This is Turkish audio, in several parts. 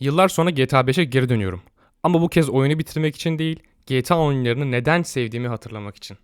Yıllar sonra GTA 5'e geri dönüyorum. Ama bu kez oyunu bitirmek için değil, GTA oyunlarını neden sevdiğimi hatırlamak için.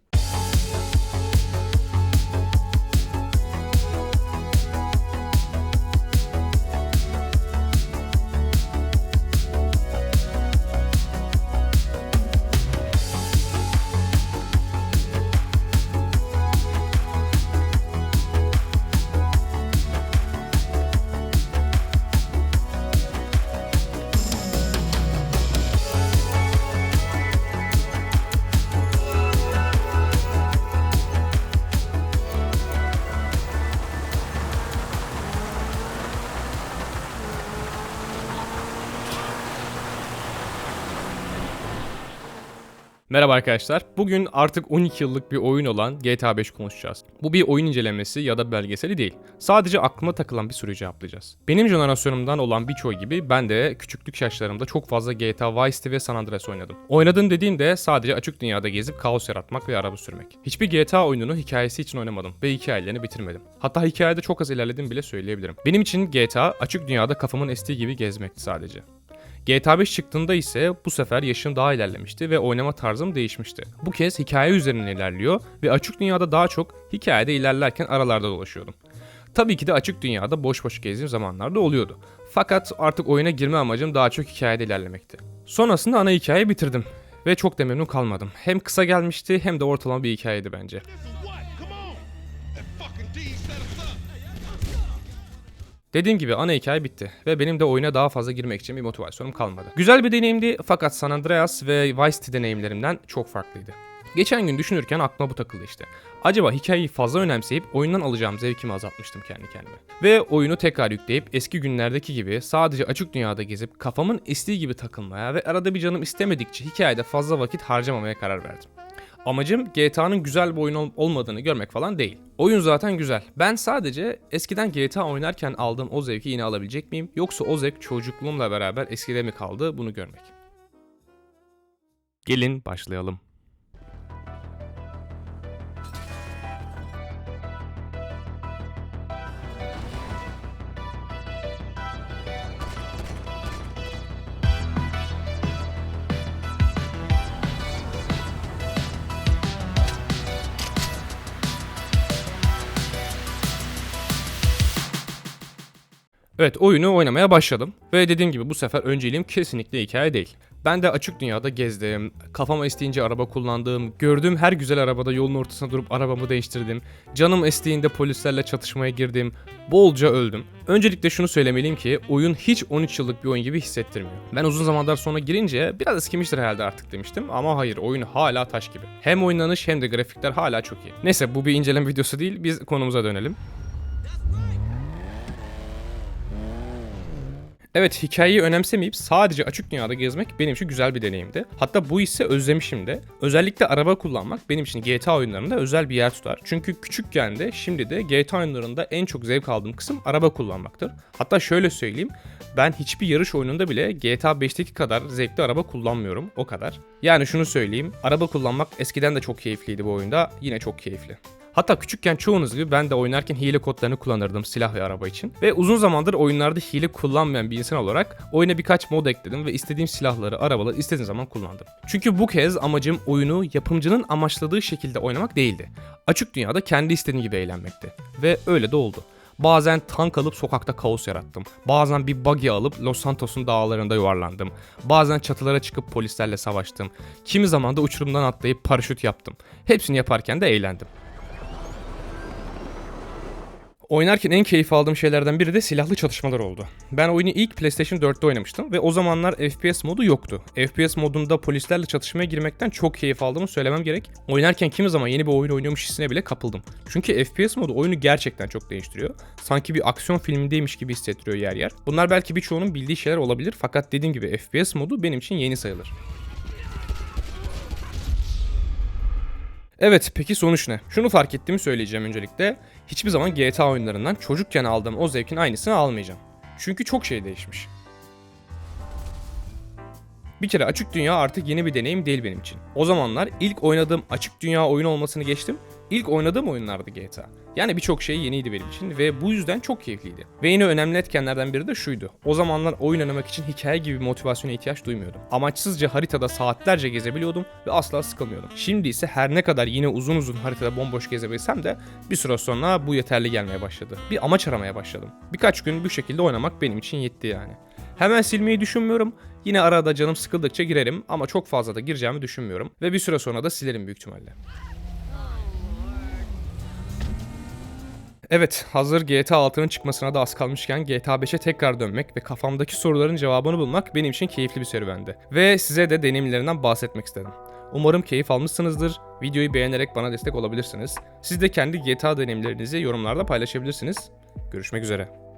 Merhaba arkadaşlar. Bugün artık 12 yıllık bir oyun olan GTA 5 konuşacağız. Bu bir oyun incelemesi ya da belgeseli değil. Sadece aklıma takılan bir soruyu cevaplayacağız. Benim jenerasyonumdan olan birçoğu gibi ben de küçüklük yaşlarımda çok fazla GTA Vice City ve San Andreas oynadım. Oynadım dediğimde sadece açık dünyada gezip kaos yaratmak ve araba sürmek. Hiçbir GTA oyununu hikayesi için oynamadım ve hikayelerini bitirmedim. Hatta hikayede çok az ilerledim bile söyleyebilirim. Benim için GTA açık dünyada kafamın estiği gibi gezmekti sadece. GTA 5 çıktığında ise bu sefer yaşım daha ilerlemişti ve oynama tarzım değişmişti. Bu kez hikaye üzerinden ilerliyor ve açık dünyada daha çok hikayede ilerlerken aralarda dolaşıyordum. Tabii ki de açık dünyada boş boş gezdiğim zamanlarda oluyordu. Fakat artık oyuna girme amacım daha çok hikayede ilerlemekti. Sonrasında ana hikayeyi bitirdim ve çok da memnun kalmadım. Hem kısa gelmişti hem de ortalama bir hikayeydi bence. Dediğim gibi ana hikaye bitti ve benim de oyuna daha fazla girmek için bir motivasyonum kalmadı. Güzel bir deneyimdi fakat San Andreas ve Vice City deneyimlerimden çok farklıydı. Geçen gün düşünürken aklıma bu takıldı işte. Acaba hikayeyi fazla önemseyip oyundan alacağım zevkimi azaltmıştım kendi kendime. Ve oyunu tekrar yükleyip eski günlerdeki gibi sadece açık dünyada gezip kafamın estiği gibi takılmaya ve arada bir canım istemedikçe hikayede fazla vakit harcamamaya karar verdim. Amacım GTA'nın güzel bir oyun ol- olmadığını görmek falan değil. Oyun zaten güzel. Ben sadece eskiden GTA oynarken aldığım o zevki yine alabilecek miyim? Yoksa o zevk çocukluğumla beraber eskide mi kaldı bunu görmek. Gelin başlayalım. Evet oyunu oynamaya başladım ve dediğim gibi bu sefer önceliğim kesinlikle hikaye değil. Ben de açık dünyada gezdim, kafama estiğince araba kullandım, gördüğüm her güzel arabada yolun ortasına durup arabamı değiştirdim, canım estiğinde polislerle çatışmaya girdim, bolca öldüm. Öncelikle şunu söylemeliyim ki oyun hiç 13 yıllık bir oyun gibi hissettirmiyor. Ben uzun zamanlar sonra girince biraz eskimiştir herhalde artık demiştim ama hayır oyun hala taş gibi. Hem oynanış hem de grafikler hala çok iyi. Neyse bu bir inceleme videosu değil biz konumuza dönelim. Evet hikayeyi önemsemeyip sadece açık dünyada gezmek benim için güzel bir deneyimdi. Hatta bu ise özlemişim de. Özellikle araba kullanmak benim için GTA oyunlarında özel bir yer tutar. Çünkü küçükken de şimdi de GTA oyunlarında en çok zevk aldığım kısım araba kullanmaktır. Hatta şöyle söyleyeyim ben hiçbir yarış oyununda bile GTA 5'teki kadar zevkli araba kullanmıyorum o kadar. Yani şunu söyleyeyim araba kullanmak eskiden de çok keyifliydi bu oyunda yine çok keyifli. Hatta küçükken çoğunuz gibi ben de oynarken hile kodlarını kullanırdım silah ve araba için. Ve uzun zamandır oyunlarda hile kullanmayan bir insan olarak oyuna birkaç mod ekledim ve istediğim silahları, arabaları istediğim zaman kullandım. Çünkü bu kez amacım oyunu yapımcının amaçladığı şekilde oynamak değildi. Açık dünyada kendi istediğim gibi eğlenmekti. Ve öyle de oldu. Bazen tank alıp sokakta kaos yarattım. Bazen bir buggy alıp Los Santos'un dağlarında yuvarlandım. Bazen çatılara çıkıp polislerle savaştım. Kimi zaman da uçurumdan atlayıp paraşüt yaptım. Hepsini yaparken de eğlendim. Oynarken en keyif aldığım şeylerden biri de silahlı çatışmalar oldu. Ben oyunu ilk PlayStation 4'te oynamıştım ve o zamanlar FPS modu yoktu. FPS modunda polislerle çatışmaya girmekten çok keyif aldığımı söylemem gerek. Oynarken kimi zaman yeni bir oyun oynuyormuş hissine bile kapıldım. Çünkü FPS modu oyunu gerçekten çok değiştiriyor. Sanki bir aksiyon filmindeymiş gibi hissettiriyor yer yer. Bunlar belki birçoğunun bildiği şeyler olabilir fakat dediğim gibi FPS modu benim için yeni sayılır. Evet peki sonuç ne? Şunu fark ettiğimi söyleyeceğim öncelikle. Hiçbir zaman GTA oyunlarından çocukken aldığım o zevkin aynısını almayacağım. Çünkü çok şey değişmiş. Bir kere açık dünya artık yeni bir deneyim değil benim için. O zamanlar ilk oynadığım açık dünya oyunu olmasını geçtim. İlk oynadığım oyunlardı GTA. Yani birçok şey yeniydi benim için ve bu yüzden çok keyifliydi. Ve yine önemli etkenlerden biri de şuydu. O zamanlar oyun oynamak için hikaye gibi motivasyona ihtiyaç duymuyordum. Amaçsızca haritada saatlerce gezebiliyordum ve asla sıkılmıyordum. Şimdi ise her ne kadar yine uzun uzun haritada bomboş gezebilsem de bir süre sonra bu yeterli gelmeye başladı. Bir amaç aramaya başladım. Birkaç gün bu şekilde oynamak benim için yetti yani. Hemen silmeyi düşünmüyorum. Yine arada canım sıkıldıkça girerim ama çok fazla da gireceğimi düşünmüyorum. Ve bir süre sonra da silerim büyük ihtimalle. Evet, hazır GTA 6'nın çıkmasına da az kalmışken GTA 5'e tekrar dönmek ve kafamdaki soruların cevabını bulmak benim için keyifli bir serüvendi. Ve size de deneyimlerinden bahsetmek istedim. Umarım keyif almışsınızdır. Videoyu beğenerek bana destek olabilirsiniz. Siz de kendi GTA deneyimlerinizi yorumlarda paylaşabilirsiniz. Görüşmek üzere.